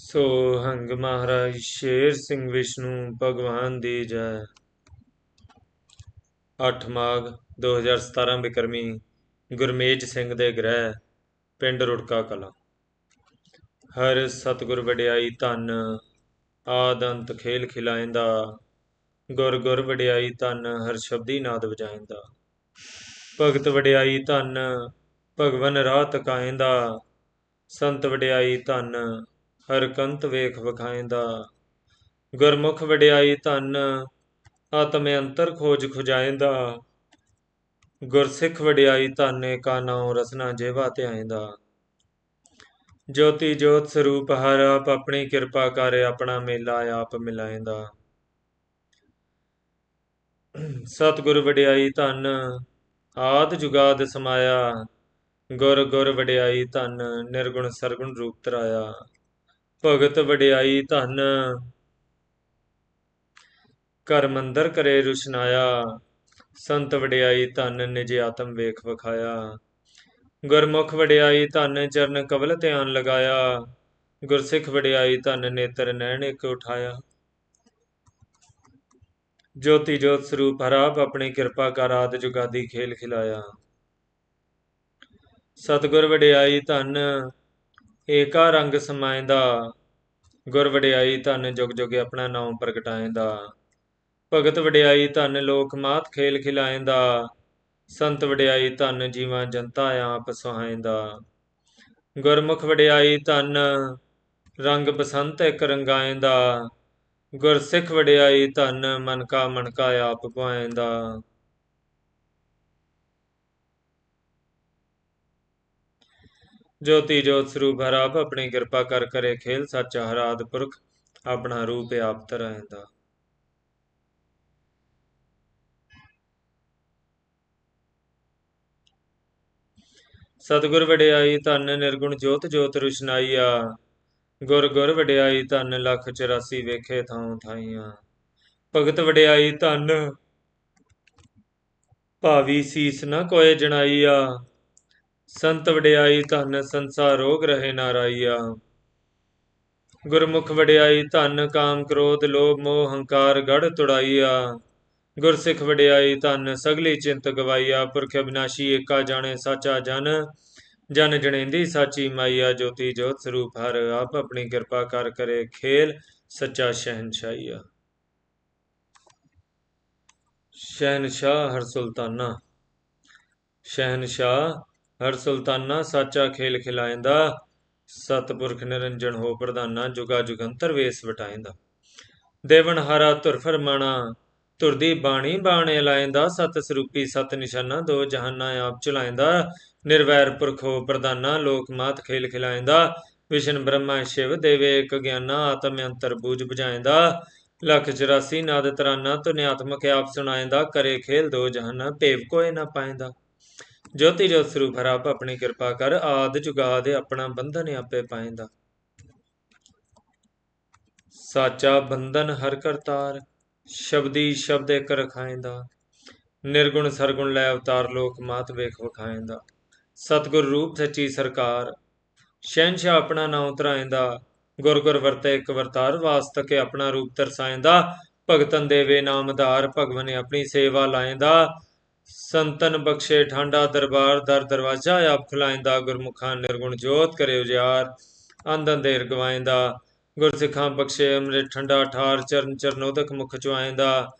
ਸੋ ਹੰਗ ਮਹਾਰਾਜ, ਸ਼ੇਰ ਸਿੰਘ ਵਿਸ਼ਨੂੰ ਭਗਵਾਨ ਦੀ ਜੈ। 8 ਮਾਘ 2017 ਬਿਕਰਮੀ, ਗੁਰਮੇਜ ਸਿੰਘ ਦੇ ਗ੍ਰਹਿ, ਪਿੰਡ ਰੁੜਕਾ ਕਲਾ। ਹਰ ਸਤਿਗੁਰ ਵਡਿਆਈ ਧੰਨ ਆਦੰਤ ਖੇਲ ਖਿਲਾਇੰਦਾ। ਗੁਰ ਗੁਰ ਵਡਿਆਈ ਧੰਨ, ਹਰ ਸ਼ਬਦੀ ਨਾਦ ਵਜਾਇੰਦਾ। ਭਗਤ ਵਡਿਆਈ ਧੰਨ, ਭਗਵਨ ਰਾਹ ਤਕਾਇੰਦਾ ਸੰਤ ਵਡਿਆਈ ਧੰਨ ਹਰ ਕੰਤ ਵੇਖ ਵਖਾਇੰਦਾ। ਗੁਰਮੁਖ ਵਡਿਆਈ ਧੰਨ, ਆਤਮ ਅੰਤਰ ਖੋਜ ਖੁਜਾਇੰਦਾ। ਗੁਰਸਿੱਖ ਵਡਿਆਈ ਧਨ ਏਕਾ ਨਾਉ ਰਸਨਾ ਜੇਵਾ ਧਿਆਇੰਦਾ। ਜੋਤੀ ਜੋਤ ਸਰੂਪ ਹਰ ਆਪ ਆਪਣੀ ਕਿਰਪਾ ਕਰ ਆਪਣਾ ਮੇਲਾ ਆਪ ਮਿਲਾਇੰਦਾ। ਸਤਿਗੁਰ ਵਡਿਆਈ ਧਨ, ਆਦ ਜੁਗਾਦ ਸਮਾਇਆ। ਗੁਰ ਗੁਰ ਵਡਿਆਈ ਧਨ, ਨਿਰਗੁਣ ਸਰਗੁਣ ਰੂਪ ਤਰਾਇਆ ਭਗਤ ਵਡਿਆਈ ਧੰਨ। ਕਰ ਮੰਦਰ ਕਰੇ ਰੁਸ਼ਨਾਇਆ, ਸੰਤ ਵਡਿਆਈ ਧੰਨ ਨਿਜ ਆਤਮ ਵੇਖ ਵਖਾਇਆ। ਗੁਰਮੁਖ ਵਡਿਆਈ ਧੰਨ ਚਰਨ ਕਵਲ ਧਿਆਨ ਲਗਾਇਆ, ਗੁਰਸਿੱਖ ਵਡਿਆਈ ਧੰਨ ਨੇਤਰ ਨੈਣ ਇੱਕ ਉਠਾਇਆ। ਜੋਤੀ ਜੋਤ ਸਰੂਪ ਹਰਾਪ ਆਪਣੀ ਕਿਰਪਾ ਕਰ ਆਦ ਜੁਗਾਦੀ ਖੇਲ ਖਿਲਾਇਆ। ਸਤਿਗੁਰ ਵਡਿਆਈ ਧਨ ਏਕਾ ਰੰਗ ਸਮਾਇਂਦਾ, ਗੁਰ ਵਡਿਆਈ ਧੰਨ ਜੁਗ ਜੁਗ ਆਪਣਾ ਨਾਮ ਪ੍ਰਗਟਾਇਂਦਾ। ਭਗਤ ਵਡਿਆਈ ਧਨ ਲੋਕ ਮਾਤ ਖੇਲ ਖਿਲਾਇਂਦਾ, ਸੰਤ ਵਡਿਆਈ ਧਨ ਜੀਵਾਂ ਜਨਤਾ ਆਪ ਸੁਹਾਇਂਦਾ। ਗੁਰਮੁਖ ਵਡਿਆਈ ਧਨ ਰੰਗ ਬਸੰਤ ਇੱਕ ਰੰਗਾਇਂਦਾ, ਗੁਰਸਿੱਖ ਵਡਿਆਈ ਧਨ ਮਨ ਕਾ ਮਨ ਕਾ ਆਪ ਪਾਇਂਦਾ ਜੋਤੀ ਜੋਤ ਸਰੂਪ ਹਰ ਆਪ ਆਪਣੀ ਕਿਰਪਾ ਕਰ ਕਰੇ ਖੇਲ ਸੱਚ ਹਰਾਦ ਪੁਰਖ, ਆਪਣਾ ਰੂਪ ਆਪ ਤਰਾਇਂਦਾ ਸਤਿਗੁਰ ਵਡਿਆਈ ਧੰਨ ਨਿਰਗੁਣ ਜੋਤ ਜੋਤ ਰੁਸ਼ਨਾਈਆ, ਗੁਰ ਗੁਰ ਵਡਿਆਈ ਧੰਨ ਲੱਖ 84 ਵੇਖੇ ਥਾਂ ਥਾਈਆਂ। ਭਗਤ ਵਡਿਆਈ ਧੰਨ, ਭਾਵੀ ਸੀਸ ਨਾ ਕੋਏ ਜਣਾਈਆ ਸੰਤ ਵਡਿਆਈ ਧੰਨ ਸੰਸਾਰ ਰੋਗ ਰਹੇ ਨਾਰਾਈਆ। ਗੁਰਮੁਖ ਵਡਿਆਈ ਧੰਨ ਕਾਮ ਕ੍ਰੋਧ ਲੋਭ ਮੋਹ ਹੰਕਾਰ ਗੜ ਤੁੜਾਈਆ। ਗੁਰਸਿੱਖ ਵਡਿਆਈ ਧੰਨ ਸਗਲੀ ਚਿੰਤ ਗਵਾਈਆ। ਪੁਰਖ ਅਬਿਨਾਸ਼ੀ ਏਕਾ ਜਾਣੇ ਸਾਚਾ ਜਨ ਜਨ ਜਣੇਂਦੀ ਸਾਚੀ ਮਾਈਆ। ਜੋਤੀ ਜੋਤ ਸਰੂਪ ਹਰ ਆਪ ਆਪਣੀ ਕਿਰਪਾ ਕਰ ਕਰੇ ਖੇਲ, ਸੱਚਾ ਸ਼ਹਿਨਸ਼ਾਹੀਆ। ਸ਼ਹਿਨਸ਼ਾਹ ਹਰ ਸੁਲਤਾਨਾ। ਸ਼ਹਿਨਸ਼ਾਹ ਹਰ ਸੁਲਤਾਨਾ ਸਾਚਾ ਖੇਲ ਖਿਲਾਇੰਦਾ, ਸਤਪੁਰਖ ਨਿਰੰਜਨ ਹੋ ਪ੍ਰਧਾਨਾ, ਜੁਗਾ ਜੁਗੰਤਰ ਵੇਸ ਵਟਾਇੰਦਾ। ਦੇਵਨ ਹਾਰਾ ਧੁਰ ਫਰਮਾਣਾ ਧੁਰਦੀ ਬਾਣੀ ਬਾਣੇ ਲਾਇੰਦਾ, ਸਤ ਸਰੂਪੀ ਸਤ ਨਿਸ਼ਾਨਾ, ਦੋ ਜਹਾਨਾ ਆਪ ਚਲਾਇੰਦਾ। ਨਿਰਵੈਰ ਪੁਰਖ ਹੋ ਪ੍ਰਧਾਨਾ, ਲੋਕ ਮਾਤ ਖੇਲ ਖਿਲਾਇੰਦਾ। ਵਿਸ਼ਨ ਬ੍ਰਹਮਾ ਸ਼ਿਵ ਦੇਵੇ ਇੱਕ ਗਿਆਨਾ, ਆਤਮ ਅੰਤਰ ਬੂਝ ਬੁਝਾਇੰਦਾ। ਲੱਖ 84 ਨਾਦ ਤਰਾਨਾ ਤੁਨਿਆਤਮਕ ਆਪ ਸੁਣਾਇੰਦਾ। ਕਰੇ ਖੇਲ ਦੋ ਜਹਾਨਾ, ਭੇਵ ਕੋਏ ਨਾ ਪਾਇੰਦਾ। ਜੋਤੀ ਜੋਤ ਸਰੂਪ ਹਰਾਪ ਆਪਣੀ ਕਿਰਪਾ ਕਰ, ਆਦ ਦੇ ਆਪਣਾ ਬੰਧਨ ਆਪੇ ਪਾਇੰਦਾ। ਸਾਚਾ ਬੰਧਨ ਹਰ ਕਰਤਾਰ ਸ਼ਬਦੀ ਸ਼ਬਦ ਇੱਕ ਰਖਾਇੰਦਾ। ਨਿਰਗੁਣ ਸਰਗੁਣ ਲੈ ਅਵਤਾਰ ਲੋਕ ਮਾਤ ਵੇਖ ਵਖਾਇੰਦਾ। ਸਤਗੁਰ ਰੂਪ ਸੱਚੀ ਸਰਕਾਰ, ਸ਼ਹਿਨਸ਼ਾਹ ਆਪਣਾ ਨਾਮ ਤਰਾਇੰਦਾ ਗੁਰ ਗੁਰ ਵਰਤੇ ਇੱਕ ਵਰਤਾਰ, ਵਾਸਤਕੇ ਆਪਣਾ ਰੂਪ ਤਰਸਾਇੰਦਾ ਭਗਤਨ ਦੇਵੇ ਨਾਮਧਾਰ ਭਗਵਨ ਆਪਣੀ ਸੇਵਾ ਲਾਇੰਦਾ। ਸੰਤਨ ਬਖਸ਼ੇ ਠਾਂਡਾ ਦਰਬਾਰ, ਦਰ ਦਰਵਾਜ਼ਾ ਆਪ ਖੁਲਾਇੰਦਾ, ਗੁਰਮੁਖਾਂ ਨਿਰਗੁਣ ਜੋਤ ਕਰੇ ਉਜਿਆਰ ਅੰਧ ਦੇਰ ਗਵਾਇੰਦਾ। ਗੁਰਸਿੱਖਾਂ ਬਖਸ਼ੇ ਅੰਮ੍ਰਿਤ ਠੰਡਾ ਠਾਰ, ਚਰਨ ਚਰਨੋਦਕ ਮੁਖ ਚੁਆਇੰਦਾ।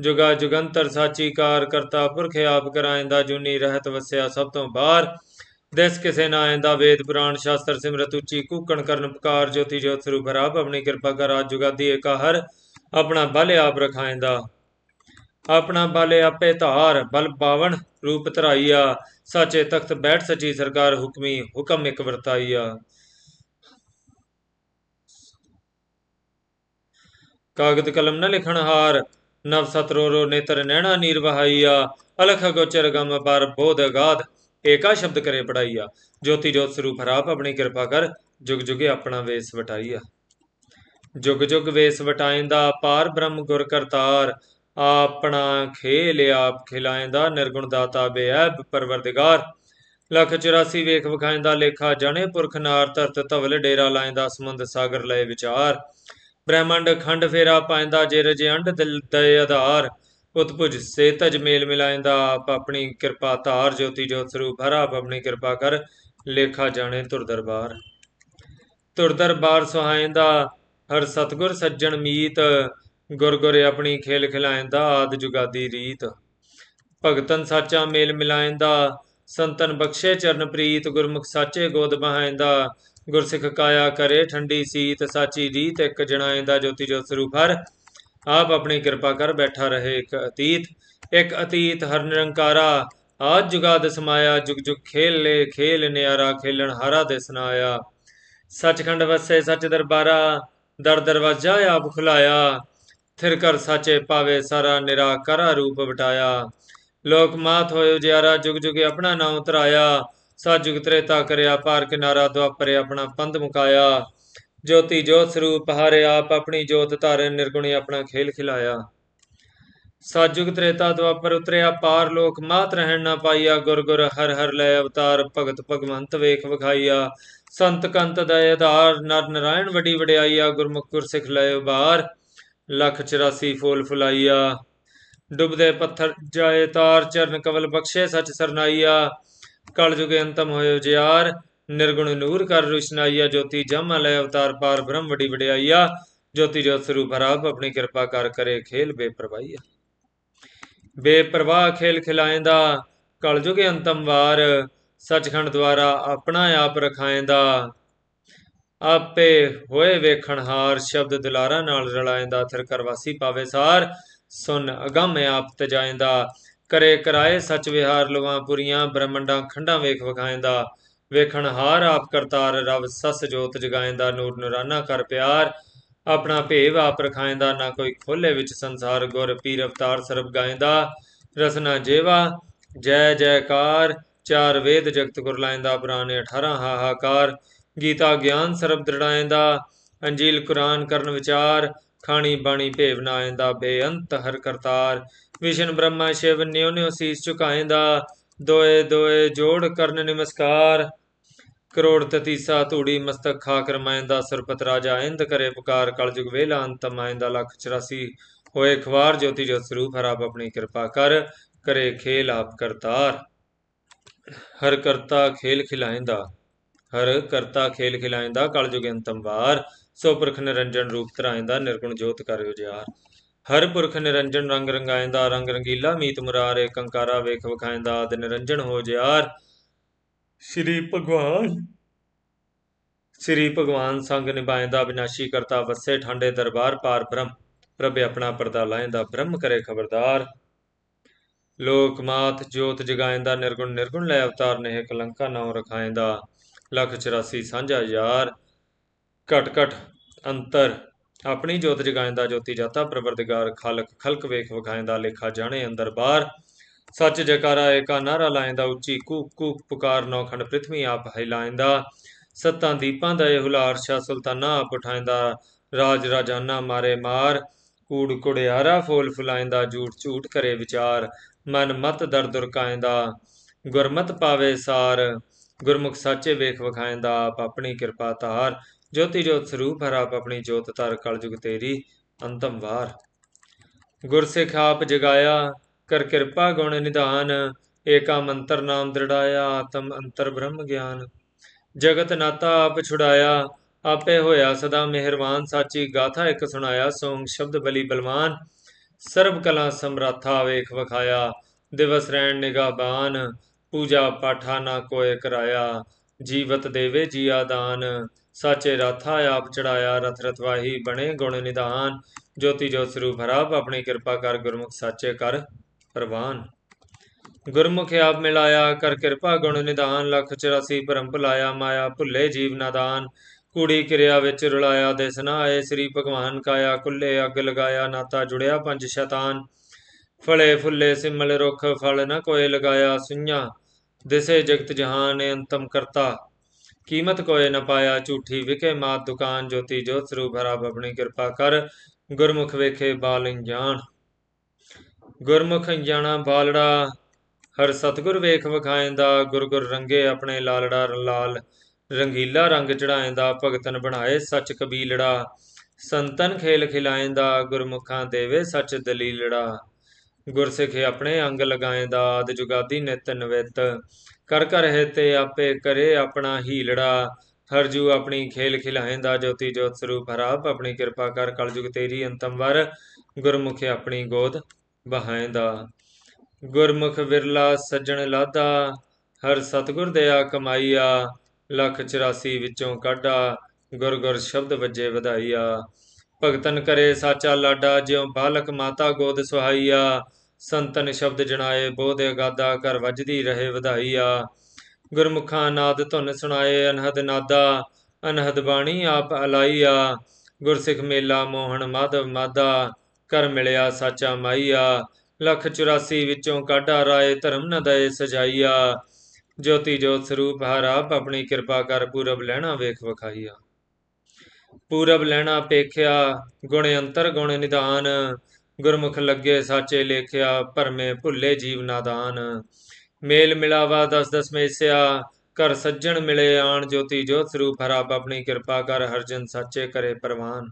ਜੁਗਾ ਜੁਗੰਤਰ ਸਾਚੀ ਕਾਰ, ਕਰਤਾ ਪੁਰਖ ਆਪ ਕਰਾਇੰਦਾ, ਜੁਨੀ ਰਹਿਤ ਵਸਿਆ ਸਭ ਤੋਂ ਬਾਹਰ। ਦੇਸ ਕਿਸੇ ਨਾ ਆਇੰਦਾ, ਵੇਦ ਪੁਰਾਣ ਸ਼ਾਸਤਰ ਸਿਮਰਤ ਉੱਚੀ, ਕੂਕਣ ਕਰਨ ਪੁਕਾਰ, ਜੋਤੀ ਜੋਤ ਸਰੂਪ ਹਰਾਪ ਆਪਣੀ ਕਿਰਪਾ ਕਰ ਆਜ ਜੁਗਾਦੀ ਏਕਾ ਹਰ, ਆਪਣਾ ਬਲ ਆਪ ਰਖਾਇੰਦਾ। ਆਪਣਾ ਬਲ ਆਪੇ ਧਾਰ, ਬਲ ਪਾਵਨ ਰੂਪ ਧਰਾਈਆ, ਸਾਚੇ ਤਖਤ ਬੈਠ ਸਚੀ ਸਰਕਾਰ ਹੁਕਮੀ, ਹੁਕਮ ਇੱਕ ਵਰਤਾਈਆ। ਕਾਗਦ ਕਲਮ ਨ ਲਿਖਣ ਹਾਰ, ਨਵ ਸਤਰੋ ਰੋ ਨੇਤਰ ਨੈਣਾ ਨੀਰ ਵਹਾਈਆ, ਅਲਖ ਗੋਚਰ ਗਮ ਪਰ ਬੋਧ ਅਗਾਧ, ਏਕਾ ਸ਼ਬਦ ਕਰੇ ਪੜਾਈਆ। ਜੋਤੀ ਜੋਤ ਸਰੂਪ ਹਰਾਪ ਆਪਣੀ ਕਿਰਪਾ ਕਰ, ਜੁਗ ਜੁਗੇ ਆਪਣਾ ਵੇਸ ਵਟਾਈਆ। ਜੁਗ ਜੁਗ ਵੇਸ ਵਟਾਇੰਦਾ, ਪਾਰ ਬ੍ਰਹਮ ਗੁਰ ਕਰਤਾਰ ਆਪਣਾ ਖੇਲ ਆਪ ਖਿਲਾਇੰਦਾ ਨਿਰਗੁਣ ਦਾਤਾ ਬੇਅਬ ਪਰਵਰਦਿਗਾਰ। ਲੱਖ 84 ਵੇਖ ਵਿਖਾਇੰਦਾ ਲੇਖਾ, ਜਾਣੇ ਪੁਰਖ ਨਾਰ ਧਰਤ ਧਵਲ ਡੇਰਾ ਲਾਇੰਦਾ ਸਮੁੰਦ ਸਾਗਰ ਲਏ ਵਿਚਾਰ। ਬ੍ਰਹਮੰਡ ਖੰਡ ਫੇਰਾ ਪਾਇੰਦਾ ਜੇ ਰਜੇ ਅੰਡ ਦਿਲ ਦਏ ਆਧਾਰ। ਉਤਪੁਜ ਸੇ ਤਜ ਮੇਲ ਮਿਲਾਇੰਦਾ ਆਪ ਆਪਣੀ ਕਿਰਪਾ ਧਾਰ। ਜੋਤੀ ਜੋਤ ਸਰੂਪ ਹਰ ਆਪ ਆਪਣੀ ਕਿਰਪਾ ਕਰ, ਲੇਖਾ ਜਾਣੇ ਤੁਰ ਦਰਬਾਰ। ਤੁਰ ਦਰਬਾਰ ਸੁਹਾਇੰਦਾ ਹਰ ਸਤਗੁਰ ਸੱਜਣ ਮੀਤ ਗੁਰ ਗੁਰ ਆਪਣੀ ਖੇਲ ਖਿਲਾਇੰਦਾ, ਆਦ ਜੁਗਾਦੀ ਰੀਤ। ਭਗਤਨ ਸਾਚਾ ਮੇਲ ਮਿਲਾਇੰਦਾ, ਸੰਤਨ ਬਖਸ਼ੇ ਚਰਨ ਪ੍ਰੀਤ, ਗੁਰਮੁਖ ਸਾਚੇ ਗੋਦ ਬਹਾਇੰਦਾ। ਗੁਰਸਿੱਖ ਕਾਇਆ ਕਰੇ ਠੰਡੀ ਸੀਤ, ਸਾਚੀ ਰੀਤ ਇੱਕ ਜਣਾਇੰਦਾ, ਜੋਤੀ ਜੋਤ ਸਰੂਪ ਹਰ। ਆਪ ਆਪਣੀ ਕਿਰਪਾ ਕਰ ਬੈਠਾ ਰਹੇ ਇੱਕ ਅਤੀਤ। ਇੱਕ ਅਤੀਤ ਹਰ ਨਿਰੰਕਾਰਾ ਆਜ ਜੁਗਾਦ ਸਮਾਇਆ, ਜੁਗ ਜੁਗ ਖੇਲ ਲੈ ਖੇਲ ਨਿਆਰਾ, ਖੇਲਣ ਹਾਰਾ ਦੇ ਸੁਨਾਇਆ। ਸਚਖੰਡ ਵਸੇ ਸੱਚ ਦਰਬਾਰਾ, ਦਰ ਦਰਵਾਜਾ ਆਪ ਖੁਲਾਇਆ। ਥਿਰ ਕਰ ਸਾਚੇ ਪਾਵੇ ਸਾਰਾ ਨਿਰਾਕਰਾ ਰੂਪ ਵਟਾਇਆ। ਲੋਕ ਮਾਤ ਹੋਇ ਉਜਿਆਰਾ ਜੁਗ ਜੁਗ ਆਪਣਾ ਨਾਮ ਧਰਾਇਆ ਸਾਜੁਗ ਤ੍ਰੇਤਾ ਕਰਿਆ ਪਾਰ ਕਿਨਾਰਾ ਦੁਆਪਰੇ ਆਪਣਾ ਪੰਧ ਮੁਕਾਇਆ। ਜੋਤੀ ਜੋਤ ਸਰੂਪ ਹਾਰੇ ਆਪ ਆਪਣੀ ਜੋਤ ਧਾਰੇ ਨਿਰਗੁਣੀ ਆਪਣਾ ਖੇਲ ਖਿਲਾਇਆ। ਸਾਜੁਗ ਤ੍ਰੇਤਾ ਦੁਆਪਰ ਉਤਰਿਆ ਪਾਰ, ਲੋਕ ਮਾਤ ਰਹਿਣ ਨਾ ਪਾਈਆ। ਗੁਰ ਗੁਰ ਹਰ ਹਰ ਲੈ ਅਵਤਾਰ, ਭਗਤ ਭਗਵੰਤ ਵੇਖ ਵਿਖਾਈਆ। ਸੰਤ ਕੰਤ ਦਇ ਆਧਾਰ, ਨਰ ਨਾਰਾਇਣ ਵੱਡੀ ਵਡਿਆਈਆ। ਗੁਰਮੁਖ ਗੁਰਸਿੱਖ ਲੈ ਉਬਾਰ ਲੱਖ 84 ਫੂਲ ਫੁਲਾਈਆ। ਡੁੱਬਦੇ ਪੱਥਰ ਜਾਏ ਤਾਰ, ਚਰਨ ਕਵਲ ਬਖਸ਼ੇ ਸਚ ਸਰਨਾਈਆ। ਕਲ ਜੁਗੇ ਅੰਤਮ ਹੋਇ ਉਜਿਆਰ ਨਿਰਗੁਣ ਨੂਰ ਕਰ ਰੁਸ਼ਨਾਈਆ ਜੋਤੀ ਜਮ ਲੈ ਅਵਤਾਰ ਪਾਰ ਬ੍ਰਹਮ ਵਡੀ ਵਡਿਆਈਆ। ਜੋਤੀ ਜੋਤ ਸਰੂਪ ਹਰਾਪ ਆਪਣੀ ਕਿਰਪਾ ਕਰ ਕਰੇ ਖੇਲ ਬੇਪਰਵਾਹੀਆ। ਬੇਪਰਵਾਹ ਖੇਲ ਖਿਲਾਇੰਦਾ ਕਲ ਜੁਗੇ ਅੰਤਮ ਵਾਰ। ਸਚਖੰਡ ਦੁਆਰਾ ਆਪਣਾ ਆਪ ਰਖਾਇੰਦਾ ਆਪੇ ਹੋਏ ਵੇਖਣ ਹਾਰ, ਸ਼ਬਦ ਦੁਲਾਰਾ ਨਾਲ ਰਲਾਇੰਦਾ, ਥਿਰ ਕਰਵਾਸੀ ਪਾਵੇ ਸਾਰ, ਸੁਨ ਅਗੰਮ ਆਪ ਤਜਾਇੰਦਾ। ਕਰੇ ਕਰਾਏ ਸਚ ਵਿਹਾਰ ਲਵਾਂ ਪੁਰੀਆਂ, ਬ੍ਰਹਮੰਡਾਂ ਖੰਡਾਂ ਵੇਖ ਵਿਖਾਇੰਦਾ। ਵੇਖਣ ਹਾਰ ਆਪ ਕਰਤਾਰ, ਰਵ ਸਸ ਜੋਤ ਜਗਾਇੰਦਾ। ਨੂਰ ਨੂਰਾਨਾ ਕਰ ਪਿਆਰ, ਆਪਣਾ ਭੇਵ ਆਪ ਰਖਾਇੰਦਾ। ਨਾ ਕੋਈ ਖੋਲੇ ਵਿੱਚ ਸੰਸਾਰ, ਗੁਰ ਪੀਰ ਅਵਤਾਰ ਸਰਬ ਗਾਇੰਦਾ। ਰਸਨਾ ਜੇਵਾ, ਜੈ ਜੈਕਾਰ, ਚਾਰ ਵੇਦ ਜਗਤ ਗੁਰ ਲਾਇੰਦਾ। ਪੁਰਾਣੇ 18 ਹਾਹਾਕਾਰ ਗੀਤਾ ਗਿਆਨ ਸਰਬ ਦ੍ਰਿੜਾਇੰਦਾ ਅੰਜੀਲ ਕੁਰਾਨ ਕਰਨ ਵਿਚਾਰ, ਖਾਣੀ ਬਾਣੀ ਭੇਵ ਨਾ ਬੇਅੰਤ ਹਰ ਕਰਤਾਰ। ਵਿਸ਼ਨ ਬ੍ਰਹਮਾ ਸ਼ਿਵ ਨਿਉ ਨਿਉ ਸੀਸ ਝੁਕਾਇੰਦਾ ਦੋਏ ਦੋਏ ਜੋੜ ਕਰਨ ਨਮਸਕਾਰ। ਕਰੋੜ ਤਤੀਸਾ ਧੂੜੀ ਮਸਤਕ ਖਾਕ ਰਮਾਇੰਦਾ ਸਰਪਤ ਰਾਜਾ ਇੰਦ ਕਰੇ ਪੁਕਾਰ, ਕਲਯੁਗ ਵੇਲਾ ਅੰਤ ਆਇੰਦਾ ਲੱਖ 84 ਹੋਏ ਖਵਾਰ ਜੋਤੀ ਜੋਤ ਸਰੂਪ, ਹਰ ਆਪ ਆਪਣੀ ਕਿਰਪਾ ਕਰ, ਕਰੇ ਖੇਲ ਆਪ ਕਰਤਾਰ। ਹਰ ਕਰਤਾ ਖੇਲ ਖਿਲਾਇੰਦਾ ਹਰ ਕਰਤਾ ਖੇਲ ਖਿਲਾਇੰਦਾ ਕਲਯੁਗ ਅੰਤਮ ਵਾਰ ਸੋ ਪੁਰਖ ਨਿਰੰਜਨ ਰੂਪ ਧਰਾਇੰਦਾ ਨਿਰਗੁਣ ਜੋਤ ਕਰਿ ਉਜਿਆਰ ਹਰ ਪੁਰਖ ਨਿਰੰਜਨ ਰੰਗ ਰੰਗਾਇੰਦਾ ਰੰਗ ਰੰਗੀਲਾ ਮੀਤ ਮੁਰਾਰੇ ਕੰਕਾਰਾ ਵੇਖ ਵਿਖਾਇੰਦਾ ਆਦ ਨਿਰੰਜਨ ਹੋ ਜਿਆਰ। ਸ਼੍ਰੀ ਭਗਵਾਨ। ਸ਼੍ਰੀ ਭਗਵਾਨ ਸੰਗ ਨਿਭਾਇੰਦਾ ਵਿਨਾਸ਼ੀ ਕਰਤਾ ਵਸੇ ਠਾਂਡੇ ਦਰਬਾਰ ਪਾਰ ਬ੍ਰਹਮ ਪ੍ਰਭ ਆਪਣਾ ਪਰਦਾ ਲਾਇੰਦਾ ਬ੍ਰਹਮ ਕਰੇ ਖਬਰਦਾਰ। ਲੋਕ ਮਾਤ ਜੋਤ ਜਗਾਇੰਦਾ ਨਿਰਗੁਣ ਨਿਰਗੁਣ ਲੈ ਅਵਤਾਰ ਨੇ ਕਲੰਕਾ ਨਾਉ ਰਖਾਇੰਦਾ। ਲੱਖ 84 ਸਾਂਝਾ ਯਾਰ ਘਟ ਘਟ ਅੰਤਰ। ਆਪਣੀ ਜੋਤ ਜਗਾਇੰਦਾ ਜੋਤੀ ਜਾਤਾ, ਪ੍ਰਵਰਦਗਾਰ ਖਾਲਕ ਖਲਕ ਵੇਖ ਵਿਖਾਇੰਦਾ ਲੇਖਾ ਜਾਣੇ ਅੰਦਰ ਬਾਹਰ। ਸੱਚ ਜਕਾਰਾ ਏਕਾ ਨਾਰਾ ਲਾਇੰਦਾ ਉੱਚੀ ਕੂਕ ਕੂਕ ਪੁਕਾਰ ਨੌਖੰਡ ਪ੍ਰਿਥਵੀ ਆਪ ਹਿਲਾਇੰਦਾ ਸੱਤਾਂ ਦੀਪਾਂ ਦਾ ਇਹ ਹੁਲਾਰ ਸ਼ਾ ਸੁਲਤਾਨਾ ਆਪ ਉਠਾਇੰਦਾ ਰਾਜ ਰਾਜਾਨਾ ਮਾਰੇ ਮਾਰ। ਕੂੜ ਕੁੜਿਆਰਾ ਫੋਲ ਫੁਲਾਇਂਦਾ ਝੂਠ ਝੂਠ ਕਰੇ ਵਿਚਾਰ। ਮਨ ਮਤ ਦਰ ਦੁਰਕਾਇੰਦਾ ਗੁਰਮਤ ਪਾਵੇ ਸਾਰ। ਗੁਰਮੁਖ ਸਾਚੇ ਵੇਖ ਵਿਖਾਇੰਦਾ ਆਪ ਆਪਣੀ ਕਿਰਪਾ ਧਾਰ, ਜੋਤੀ ਜੋਤ ਸਰੂਪ ਹਰ ਆਪ ਆਪਣੀ ਜੋਤ ਧਰ ਕਲਯੁਗ ਤੇਰੀ ਅੰਤਮ ਵਾਰ। ਗੁਰਸਿੱਖ ਆਪ ਜਗਾਇਆ, ਕਰ ਕਿਰਪਾ ਗੁਣ ਨਿਧਾਨ, ਏਕਾ ਮੰਤਰ ਨਾਮ ਦ੍ਰਿੜਾਇਆ, ਆਤਮ ਅੰਤਰ ਬ੍ਰਹਮ ਗਿਆਨ। ਜਗਤ ਨਾਤਾ ਆਪ ਛੁਡਾਇਆ, ਆਪੇ ਹੋਇਆ ਸਦਾ ਮਿਹਰਬਾਨ, ਸਾਚੀ ਗਾਥਾ ਇੱਕ ਸੁਣਾਇਆ ਸੋਮ ਸ਼ਬਦ ਬਲੀ ਬਲਵਾਨ। ਸਰਬ ਕਲਾ ਸਮਰਾਥਾ ਵੇਖ ਵਖਾਇਆ, ਦਿਵਸ ਰਹਿਣ ਨਿਗਾਬਾਨ ਪੂਜਾ ਪਾਠਾ ਨਾ ਕੋਏ ਕਰਾਇਆ, ਜੀਵਤ ਦੇਵੇ ਜੀਆ ਦਾਨ। ਸਾਚੇ ਰਾਥਾ ਆਪ ਚੜਾਇਆ ਰਥ ਰਤਵਾਹੀ ਬਣੇ ਗੁਣ ਨਿਧਾਨ। ਜੋਤੀ ਜੋਤ ਸਰੂਪ ਹਰਾਪ, ਆਪਣੀ ਕਿਰਪਾ ਕਰ ਗੁਰਮੁਖ ਸਾਚੇ ਕਰ ਪ੍ਰਵਾਨ। ਗੁਰਮੁਖ ਆਪ ਮਿਲਾਇਆ, ਕਰ ਕਿਰਪਾ ਗੁਣ ਨਿਧਾਨ। ਲੱਖ 84 ਭਰਮ ਭੁਲਾਇਆ, ਮਾਇਆ ਭੁੱਲੇ ਜੀਵ ਨਾਦਾਨ ਕੁੜੀ ਕਿਰਿਆ ਵਿੱਚ ਰੁਲਾਇਆ ਦਿਸਨਾ ਆਏ, ਸ੍ਰੀ ਭਗਵਾਨ ਕਾਇਆ ਕੁੱਲੇ ਅੱਗ ਲਗਾਇਆ, ਨਾਤਾ ਜੁੜਿਆ ਪੰਜ ਸ਼ੈਤਾਨ। ਫਲੇ ਫੁੱਲੇ ਸਿਮਲ ਰੁਖ, ਫਲ ਨਾ ਕੋਏ ਲਗਾਇਆ, ਸੁਈਆਂ ਦਿਸੇ ਜਗਤ ਜਹਾਨ ਅੰਤਮ ਕਰਤਾ। ਕੀਮਤ ਕੋਏ ਨ ਪਾਇਆ, ਝੂਠੀ ਵਿਕੇ ਮਾਤ ਦੁਕਾਨ, ਜੋਤੀ ਜੋਤ ਸਰੂਪ ਹਰਾਬ ਆਪਣੀ ਕਿਰਪਾ ਕਰ, ਗੁਰਮੁਖ ਵੇਖੇ ਬਾਲ ਜਾਣ ਗੁਰਮੁਖ ਜਾਣਾ ਬਾਲੜਾ, ਹਰ ਸਤਗੁਰ ਵੇਖ ਵਿਖਾਇਂਦਾ, ਗੁਰ ਗੁਰ ਰੰਗੇ ਆਪਣੇ ਲਾਲੜਾ ਲਾਲ, ਰੰਗੀਲਾ ਰੰਗ ਚੜਾਇਂਦਾ, ਭਗਤਨ ਬਣਾਏ ਸੱਚ ਕਬੀਲੜਾ। ਸੰਤਨ ਖੇਲ ਖਿਲਾਇਂਦਾ, ਗੁਰਮੁਖਾਂ ਦੇਵੇ ਸੱਚ ਦਲੀਲੜਾ। ਗੁਰਸਿਖੇ ਆਪਣੇ ਅੰਗ ਲਗਾਏ ਦਾ ਆਦ ਜੁਗਾਦੀ ਨਿਤ ਨਵਿਤ। ਕਰ ਕਰ ਹੈ ਤੇ ਆਪੇ ਕਰੇ ਆਪਣਾ ਹੀਲੜਾ। ਹਰ ਜੂ ਆਪਣੀ ਖੇਲ ਖਿਲਾਇਂਦਾ ਜੋਤੀ ਜੋਤ ਸਰੂਪ ਹਰਾਪ ਆਪਣੀ ਕਿਰਪਾ ਕਰ, ਕਲਯੁਗ ਤੇਰੀ ਅੰਤਮ ਵਰ, ਗੁਰਮੁਖ ਆਪਣੀ ਗੋਦ ਬਹਾਇਂਦਾ ਗੁਰਮੁਖ ਵਿਰਲਾ ਸੱਜਣ ਲਾਦਾ ਹਰ ਸਤਗੁਰ ਦਇਆ ਕਮਾਈਆ, ਲੱਖ 84 ਵਿੱਚੋਂ ਕਾਢਾ, ਗੁਰ ਗੁਰ ਸ਼ਬਦ ਵੱਜੇ ਵਧਾਈਆ। ਭਗਤਨ ਕਰੇ ਸਾਚਾ ਲਾਡਾ, ਜਿਉ ਬਾਲਕ ਮਾਤਾ ਗੋਦ ਸੁਹਾਈਆ, ਸੰਤਨ ਸ਼ਬਦ ਜਣਾਏ, ਬੋਧ ਅਗਾਦਾ, ਘਰ ਵੱਜਦੀ ਰਹੇ ਵਧਾਈਆ। ਗੁਰਮੁਖਾਂ ਨਾਦ ਧੁਨ ਸੁਣਾਏ, ਅਨਹਦ ਨਾਦਾ, ਅਨਹਦ ਬਾਣੀ ਆਪ ਅਲਾਈਆ। ਗੁਰਸਿੱਖ ਮੇਲਾ ਮੋਹਣ ਮਾਧਵ ਮਾਦਾ, ਕਰ ਮਿਲਿਆ ਸਾਚਾ ਮਾਈਆ। ਲੱਖ 84 ਵਿੱਚੋਂ ਕਾਢਾ ਰਾਏ, ਧਰਮ ਨ ਦਏ ਸਜਾਈਆ। ਜੋਤੀ ਜੋਤ ਸਰੂਪ ਹਰ ਆਪ ਆਪਣੀ ਕਿਰਪਾ ਕਰ ਪੂਰਬ ਲੈਣਾ ਵੇਖ ਵਿਖਾਈਆ। ਪੂਰਬ ਲੈਣਾ ਪੇਖਿਆ, ਗੁਣ ਅੰਤਰ ਗੁਣ ਨਿਦਾਨ ਗੁਰਮੁਖ ਲੱਗੇ ਸਾਚੇ ਲੇਖਿਆ, ਭਰਮੇ ਭੁੱਲੇ ਜੀਵ ਨਾਦਾਨ ਮੇਲ ਮਿਲਾਵਾ ਦਸ ਦਸ ਮੇਸਿਆ ਕਰ ਸੱਜਣ ਮਿਲੇ ਆਣ ਜੋਤੀ ਜੋਤ ਸਰੂਪ ਹਰਾਬ ਆਪਣੀ ਕਿਰਪਾ ਕਰ ਹਰਜਨ ਸਾਚੇ ਕਰੇ ਪ੍ਰਵਾਨ।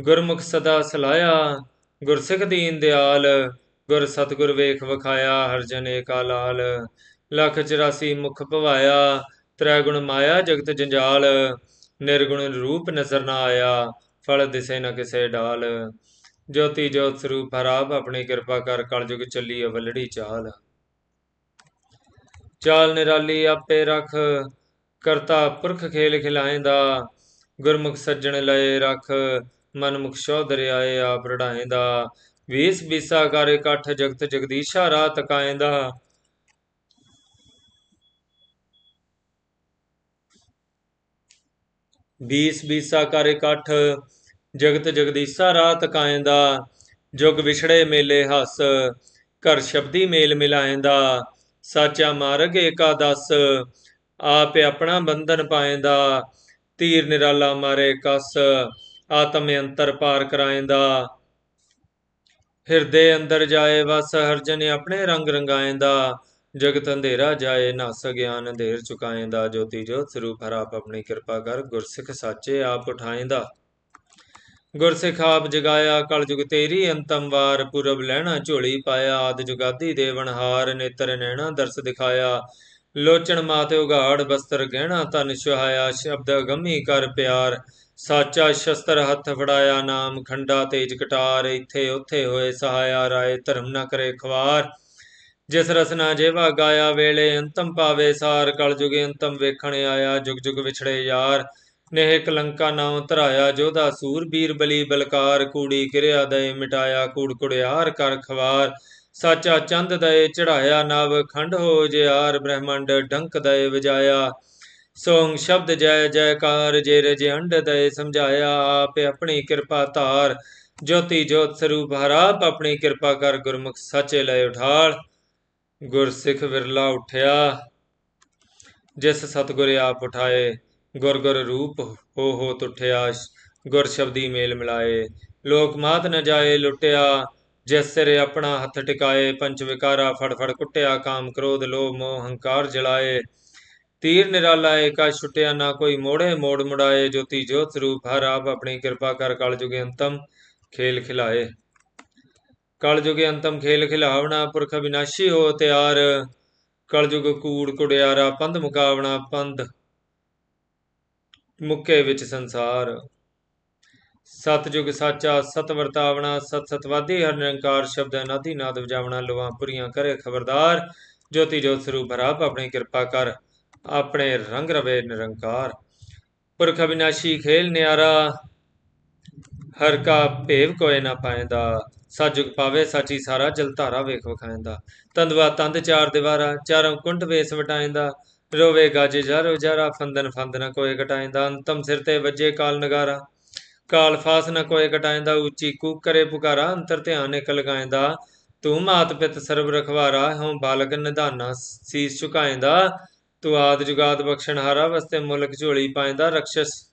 ਗੁਰਮੁਖ ਸਦਾ ਸਲਾਇਆ ਗੁਰਸਿੱਖ ਦੀਨ ਦਿਆਲ, ਗੁਰ ਸਤਗੁਰ ਵੇਖ ਵਿਖਾਇਆ ਹਰਜਨ ਏਕਾ ਲਾਲ। ਲੱਖ 84 ਮੁਖ ਭਵਾਇਆ, ਤ੍ਰੈ ਗੁਣ ਮਾਇਆ ਜਗਤ ਜੰਜਾਲ ਨਿਰਗੁਣ ਰੂਪ ਨਜ਼ਰ ਨਾ ਆਇਆ, ਫਲ ਦਿਸੇ ਨ ਕਿਸੇ ਡਾਲ। ਜੋਤੀ ਜੋਤ ਸਰੂਪ ਹਰਾਬ ਆਪਣੀ ਕਿਰਪਾ ਕਰ ਕਲਯੁਗ ਚੱਲੀ ਅਵਲੜੀ ਚਾਲ। ਚਾਲ ਨਿਰਾਲੀ ਆਪੇ ਰਖ, ਕਰਤਾ ਪੁਰਖ ਖੇਲ ਖਿਲਾਏਂਦਾ। ਗੁਰਮੁਖ ਸੱਜਣ ਲਏ ਰਖ, ਮਨਮੁਖ ਸ਼ੋ ਦਰਿਆਏ ਆਪ ਰੜਾਏਂਦਾ। ਵੀਸ ਬੀਸਾ ਕਰ ਇਕੱਠ ਜਗਤ ਜਗਦੀਸ਼ਾ ਰਾਹ ਤਕਾਏਂਦਾ ਬੀਸ ਬੀਸਾ ਕਰ ਇਕੱਠ, ਜਗਤ ਜਗਦੀਸ਼ਾ ਰਾਹ ਤਕਾਏਂਦਾ ਜੁਗ ਵਿਛੜੇ ਮੇਲੇ ਹੱਸ, ਘਰ ਸ਼ਬਦੀ ਮੇਲ ਮਿਲਾਏਂਦਾ ਸਾਚਾ ਮਾਰਗ ਏਕਾਦਸ ਆਪ ਆਪਣਾ ਬੰਧਨ ਪਾਏਂਦਾ ਤੀਰ ਨਿਰਾਲਾ ਮਾਰੇ ਕਸ, ਆਤਮ ਅੰਤਰ ਪਾਰ ਕਰਾਏਂਦਾ ਹਿਰਦੇ ਅੰਦਰ ਜਾਏ ਵਸ, ਹਰਜਨ ਆਪਣੇ ਰੰਗ ਰੰਗਾਏਂਦਾ ਜਗਤ ਅੰਧੇਰਾ ਜਾਏ, ਨਸ ਗਿਆਨ ਅੰਧੇਰ ਚੁਕਾਏਂਦਾ, ਜੋਤੀ ਜੋਤ ਸਰੂਪ ਹਰਾਪ ਆਪਣੀ ਕਿਰਪਾ ਕਰ ਗੁਰਸਿੱਖ ਸਾਚੇ ਆਪ ਉਠਾਏਂਦਾ। ਗੁਰਸਿੱਖ ਆਪ ਜਗਾਇਆ, ਕਲ ਜੁਗ ਤੇਰੀ ਅੰਤਮ ਵਾਰ, ਪੁਰਬ ਲੈਣਾ ਝੋਲੀ ਪਾਇਆ, ਆਦ ਜੁਗਾਦੀ ਦੇਵਨਹਾਰ ਨੇਤਰ ਨੈਣਾ ਦਰਸ ਦਿਖਾਇਆ। ਲੋਚਣ ਮਾਤੇ ਉਗਾੜ ਬਸਤਰ ਗਹਿਣਾ ਤਨ ਸੁਹਾਇਆ, ਸ਼ਬਦ ਗੰਮੀ ਕਰ ਪਿਆਰ। ਸਾਚਾ ਸ਼ਸਤਰ ਹੱਥ ਫੜਾਇਆ, ਨਾਮ ਖੰਡਾ ਤੇਜ ਕਟਾਰ, ਇੱਥੇ ਉੱਥੇ ਹੋਏ ਸਹਾਇਆ, ਰਾਏ ਧਰਮ ਨਾ ਕਰੇ ਖਵਾਰ ਜਿਸ ਰਸਨਾ ਜੇਵਾ ਗਾਇਆ ਵੇਲੇ, ਅੰਤਮ ਪਾਵੇ ਸਾਰ, ਕਲ ਕਲਯੁਗ ਅੰਤਮ ਵੇਖਣ ਆਇਆ, ਜੁਗ ਜੁਗ ਵਿਛੜੇ ਯਾਰ। ਨੇਹ ਕਲੰਕਾ ਨਾਉ ਧਰਾਇਆ ਜੋਧਾ ਸੂਰ ਬੀਰ ਬਲੀ ਬਲਕਾਰ। ਕੂੜੀ ਕਿਰਿਆ ਦਏ ਮਿਟਾਇਆ, ਕੂੜ ਕੁੜਿਆਰ ਕਰ ਖਵਾਰ। ਸਾਚਾ ਚੰਦ ਦਏ ਚੜਾਇਆ, ਨਵ ਖੰਡ ਹੋ ਜਿਆਰ। ਬ੍ਰਹਮੰਡ ਡੰਕ ਦਏ ਵਜਾਇਆ। ਸੋੰਗ ਸ਼ਬਦ ਜੈ ਜੈਕਾਰ ਜੇ ਰਜ ਅੰਡ ਦਏ ਸਮਝਾਇਆ, ਆਪ ਆਪਣੀ ਕਿਰਪਾ ਧਾਰ। ਜੋਤੀ ਜੋਤ ਸਰੂਪ ਹਰਾਪ ਆਪਣੀ ਕਿਰਪਾ ਕਰ ਗੁਰਮੁਖ ਸਾਚੇ ਲੈ ਉਠਾਲ। ਗੁਰਸਿੱਖ ਵਿਰਲਾ ਉਠਿਆ। ਜਿਸ ਸਤਗੁਰ ਆਪ ਉਠਾਏ, ਗੁਰ ਗੁਰ ਰੂਪ ਹੋ ਹੋ ਤੁਠਿਆ, ਗੁਰ ਸ਼ਬਦੀ ਮੇਲ ਮਿਲਾਏ। ਲੋਕ ਮਾਤ ਨ ਜਾਏ ਲੁੱਟਿਆ, ਜਿਸ ਸਿਰ ਆਪਣਾ ਹੱਥ ਟਿਕਾਏ ਪੰਜ ਵਿਕਾਰਾ ਫੜ ਫੜ ਕੁੱਟਿਆ, ਕਾਮ ਕ੍ਰੋਧ, ਲੋਭ, ਮੋਹ, ਹੰਕਾਰ ਜਲਾਏ। ਤੀਰ ਨਿਰਾਲਾ ਏਕਾ ਛੁਟਿਆ, ਨਾ ਕੋਈ ਮੋੜੇ ਮੋੜ ਮੁੜਾਏ। ਜੋਤੀ ਜੋਤ ਸਰੂਪ ਹਰ ਆਪ ਆਪਣੀ ਕਿਰਪਾ ਕਰ ਕਲ ਜੁਗੇ ਅੰਤਮ ਖੇਲ ਖਿਲਾਏ। ਕਲਯੁਗ ਅੰਤਮ ਖੇਲ ਖਿਲਾਵਣਾ ਪੁਰਖ ਵਿਨਾਸ਼ੀ ਹੋ ਤਿਆਰ, ਕਲਯੁਗ ਕੂੜ ਕੁੜਿਆਰਾ ਪੰਧ ਮੁਕਾਵਣਾ ਪੰਧ। ਮੁੱਕੇ ਵਿੱਚ ਸੰਸਾਰ। ਸਤਜੁਗ ਸਾਚਾ ਸਤ ਵਰਤਾਵਣਾ, ਸਤ ਸਤਵਾਦੀ, ਹਰ ਨਿਰੰਕਾਰ ਸ਼ਬਦ ਅਨਾਦੀ ਨਾਦ ਵਜਾਵਣਾ ਲਵਾਂ ਪੁਰੀਆਂ ਕਰੇ ਖਬਰਦਾਰ। ਜੋਤੀ ਜੋਤ ਸਰੂਪ ਹਰਾਪ ਆਪਣੀ ਕਿਰਪਾ ਕਰ, ਆਪਣੇ ਰੰਗ ਰਵੇ ਨਿਰੰਕਾਰ। ਪੁਰਖ ਅਬਿਨਾਸ਼ੀ ਖੇਲ ਨਿਆਰਾ, ਹਰ ਕਾ ਭੇਵ ਕੋਏ ਨਾ ਪਾਇਦਾ। ਸਾਜੁਗ ਪਾਵੇ, ਸੱਚੀ ਸਾਰਾ, ਜਲ ਧਾਰਾ ਵੇਖ ਵਖਾਇਂਦਾ। ਤੰਦਵਾ ਤੰਦ ਚਾਰ ਦੀਵਾਰਾ, ਚਾਰੋਂ ਕੁੰਡ ਵੇਸ ਵਟਾਇਂਦਾ ਰੋਵੇ ਗਾਜੇ ਜਾਰੋ ਜਾਰਾ ਫੰਦਨ ਫੰਦ ਕੋਏ ਘਟਾਇਂਦਾ। ਅੰਤਮ ਸਿਰ ਤੇ ਵੱਜੇ ਕਾਲ ਨਗਾਰਾ। ਕਾਲ ਫਾਸ ਨ ਕੋਏ ਘਟਾਇਂਦਾ, ਉੱਚੀ ਕੂਕ ਕਰੇ ਪੁਕਾਰਾ। ਅੰਤਰ ਧਿਆਨ ਇਕ ਲਗਾਇਂਦਾ। ਤੂੰ ਮਾਤ ਪਿਤ ਸਰਬ ਰਖਵਾਰਾ, ਹਉ ਬਾਲਕ ਨਿਧਾਨਾ ਸੀਸ ਝੁਕਾਇਂਦਾ। ਤੂੰ ਆਦ ਜੁਗਾਦ ਬਖਸ਼ਣ ਹਾਰਾ, ਵਸਤੇ ਮੁਲਕ ਝੋਲੀ ਪਾਇਂਦਾ। ਰਖਸ਼ਸ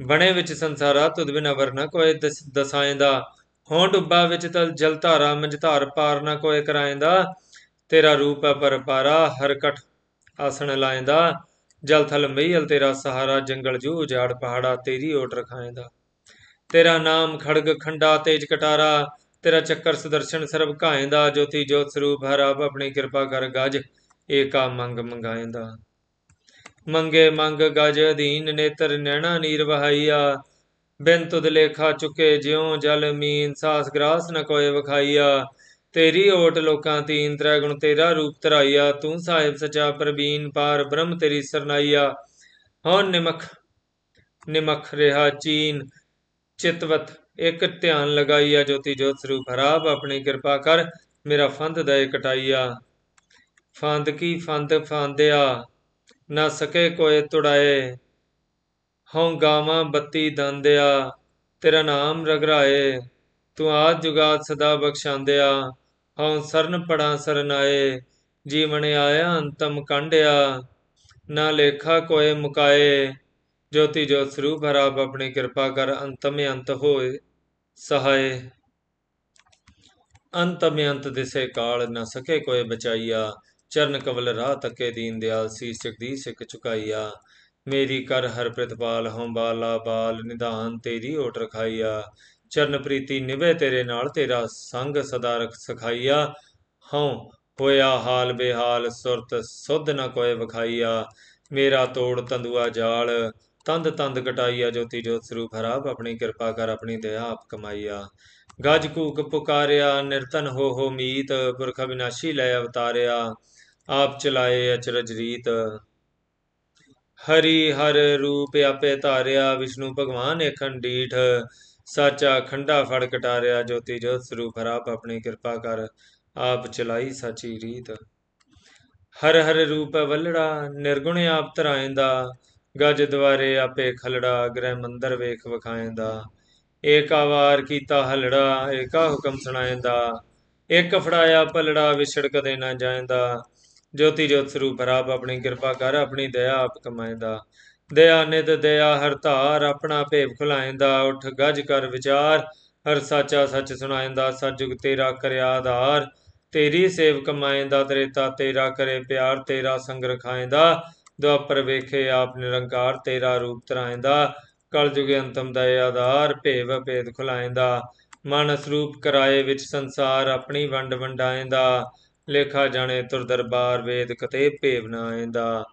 ਬਣੇ ਵਿੱਚ ਸੰਸਾਰਾ, ਤੁਧ ਬਿਨ ਅਵਰ ਕੋਏ ਦਸ- ਦਸਾਇਂਦਾ। ਹੋਂ ਡੁੱਬਾ ਵਿੱਚ ਤਲ ਜਲ ਧਾਰਾ, ਮੰਝ ਧਾਰ ਪਾਰ ਨਾ ਕੋਏ ਕਰਾਇੰਦਾ ਤੇਰਾ ਰੂਪ ਹੈ ਪਰਪਾਰਾ ਹਰਕਟ ਆਸਣ ਲਾਇੰਦਾ ਜਲ ਥਲ ਮਈਲ ਤੇਰਾ ਸਹਾਰਾ ਜੰਗਲ ਜੂ ਉਜਾੜ ਪਹਾੜਾ ਤੇਰੀ ਓਟ ਰਖਾਇੰਦਾ ਤੇਰਾ ਨਾਮ ਖੜਗ ਖੰਡਾ ਤੇਜ ਕਟਾਰਾ, ਤੇਰਾ ਚੱਕਰ ਸੁਦਰਸ਼ਨ ਸਰਬ ਘਾਇੰਦਾ ਜੋਤੀ ਜੋਤ ਸਰੂਪ ਹਰ ਆਪ ਆਪਣੀ ਕਿਰਪਾ ਕਰ ਗਜ, ਏਕਾ ਮੰਗ ਮੰਗਾਇੰਦਾ ਮੰਗੇ ਮੰਗ ਗਜ ਅਧੀਨ, ਨੇਤਰ ਨੈਣਾ ਨੀਰ ਵਹਾਈਆ। ਬਿਨ ਤੁਧ ਲੇਖਾ ਚੁਕੇ ਜਿਉ ਜਲ ਮੀਨ ਸਾਸ ਗ੍ਰਾਸ ਨ ਕੋਏ ਵਖਾਈਆ। ਤੇਰੀ ਓਟ ਲੋਕਾਂ ਤੀਨ ਤ੍ਰੈ ਗੁਣ ਤੇਰਾ ਰੂਪ ਧਰਾਈਆ। ਤੂੰ ਸਾਹਿਬ ਸਚਾ ਪ੍ਰਬੀਨ ਪਾਰ ਬ੍ਰਹਮ ਤੇਰੀ ਸਰਨਾਈਆ। ਹਉ ਨਿਮਖ ਨਿਮਖ ਰਿਹਾ ਚੀਨ, ਚਿਤਵਤ ਇੱਕ ਧਿਆਨ ਲਗਾਈਆ। ਜੋਤੀ ਜੋਤ ਸਰੂਪ ਹਰਾਬ ਆਪਣੀ ਕਿਰਪਾ ਕਰ ਮੇਰਾ ਫੰਦ ਦਏ ਕਟਾਈਆ। ਫੰਦ ਕੀ ਫੰਦ ਫਾਂਦਿਆ, ਨਾ ਸਕੇ ਕੋਏ ਤੁੜਾਏ। ਹਉ ਗਾਵਾਂ ਬੱਤੀ ਦੰਦਿਆ, ਤੇਰਾ ਨਾਮ ਰਗਰਾਏ, ਤੂੰ ਆਦ ਜੁਗਾਦ ਸਦਾ ਬਖਸ਼ਾਂਦਿਆ, ਹਉ ਸਰਨ ਪੜਾ ਸਰਨਾਏ, ਜੀਵਨ ਆਇਆ ਅੰਤਮ ਕੰਢਿਆ ਨਾ ਲੇਖਾ ਕੋਏ ਮੁਕਾਏ, ਜੋਤੀ ਜੋਤ ਸਰੂਪ ਹਰਾਬ ਆਪਣੀ ਕਿਰਪਾ ਕਰ ਅੰਤਮ ਅੰਤ ਹੋਏ ਸਹਾਏ। ਅੰਤਮ ਅੰਤ ਦਿਸੇ ਕਾਲ ਨਾ ਸਕੇ ਕੋਏ ਬਚਾਈਆ, ਚਰਨ ਕਵਲ ਰਾਹ ਤੱਕੇ ਦੀਨ ਦਿਆਲ ਸੀਸ ਜਗਦੀਸ਼ ਸਿੱਖ ਚੁਕਾਈਆ ਮੇਰੀ ਕਰ ਹਰ ਪ੍ਰਤਪਾਲ ਹਉ ਬਾਲਾ ਬਾਲ, ਨਿਧਾਨ ਤੇਰੀ ਓਟ ਰਖਾਈਆ। ਚਰਨ ਪ੍ਰੀਤੀ ਨਿਭੇ ਤੇਰੇ ਨਾਲ, ਤੇਰਾ ਸੰਗ ਸਦਾ ਰਖ ਸਖਾਈਆ। ਹਉ ਹੋਇਆ ਹਾਲ ਬੇਹਾਲ, ਸੁਰਤ ਸੁਧ ਨ ਕੋਏ ਵਖਾਈਆ। ਮੇਰਾ ਤੋੜ ਤੰਦੂਆ ਜਾਲ, ਤੰਦ ਤੰਦ ਕਟਾਈਆ। ਜੋਤੀ ਜੋਤ ਸਰੂਪ ਹਰਾਬ ਆਪਣੀ ਕਿਰਪਾ ਕਰ ਆਪਣੀ ਦਇਆ ਆਪ ਕਮਾਈਆ। ਗਜ ਕੂਕ ਪੁਕਾਰਿਆ, ਨਿਰਤਨ ਹੋ ਹੋ ਮੀਤ, ਪੁਰਖ ਵਿਨਾਸ਼ੀ ਲੈ ਅਵਤਾਰਿਆ। ਆਪ ਚਲਾਏ ਅਚਰਜ ਰੀਤ। ਹਰੀ ਹਰ ਰੂਪ ਆਪੇ ਧਾਰਿਆ, ਵਿਸ਼ਨੂੰ ਭਗਵਾਨ ਏਖਨ ਡੀਠ। ਸਾਚਾ ਖੰਡਾ ਫੜ ਕਟਾਰਿਆ, ਜੋਤੀ ਜੋਤ ਸਰੂਪ ਹਰਾਪ ਆਪਣੀ ਕਿਰਪਾ ਕਰ, ਆਪ ਚਲਾਈ ਸਾਚੀ ਰੀਤ। ਹਰ ਹਰ ਰੂਪ ਵੱਲੜਾ, ਨਿਰਗੁਣ ਆਪ ਧਰਾਇੰਦਾ। ਗਜ ਦਵਾਰੇ ਆਪੇ ਖਲੜਾ, ਗ੍ਰਹਿ ਮੰਦਰ ਵੇਖ ਵਖਾਇੰਦਾ। ਏਕਾ ਵਾਰ ਕੀਤਾ ਹਲੜਾ, ਏਕਾ ਹੁਕਮ ਸੁਣਾਇੰਦਾ। ਇੱਕ ਫੜਾਇਆ ਪਲੜਾ ਵਿਛੜ ਕਦੇ ਨਾ ਜਾਇੰਦਾ। ਜੋਤੀ ਜੋਤ ਸਰੂਪ ਹਰਾਬ ਆਪਣੀ ਕਿਰਪਾ ਕਰ, ਆਪਣੀ ਦਇਆ ਆਪ ਕਮਾਇੰਦਾ। ਦਇਆ ਨਿਤ ਦਇਆ, ਹਰ ਧਾਰ ਆਪਣਾ ਭੇਵ ਖੁਲਾਇੰਦਾ। ਉਠ ਗੱਜ ਕਰ ਵਿਚਾਰ, ਹਰ ਸਾਚਾ ਸੱਚ ਸੁਣਾਇਂਦਾ। ਸਤਜੁਗ ਤੇਰਾ ਕਰਿਆ ਆਧਾਰ, ਤੇਰੀ ਸੇਵ ਕਮਾਇੰਦਾ। ਤ੍ਰੇਤਾ ਤੇਰਾ ਕਰੇ ਪਿਆਰ, ਤੇਰਾ ਸੰਗ ਰਖਾਇੰਦਾ। ਦੁਆਪਰ ਵੇਖੇ ਆਪ ਨਿਰੰਕਾਰ, ਤੇਰਾ ਰੂਪ ਧਰਾਇੰਦਾ। ਕਲਯੁਗ ਅੰਤਮ ਦਇ ਆਧਾਰ, ਭੇਵ ਭੇਦ ਖੁਲਾਇੰਦਾ। ਮਨ ਸਰੂਪ ਕਰਾਏ ਵਿੱਚ ਸੰਸਾਰ, ਆਪਣੀ ਵੰਡ ਵੰਡਾਇੰਦਾ। ਲੇਖਾ ਜਾਣੇ ਤੁਰ ਦਰਬਾਰ ਵੇਦ ਕਤੇ ਭੇਵ ਨਾ ਆਇੰਦਾ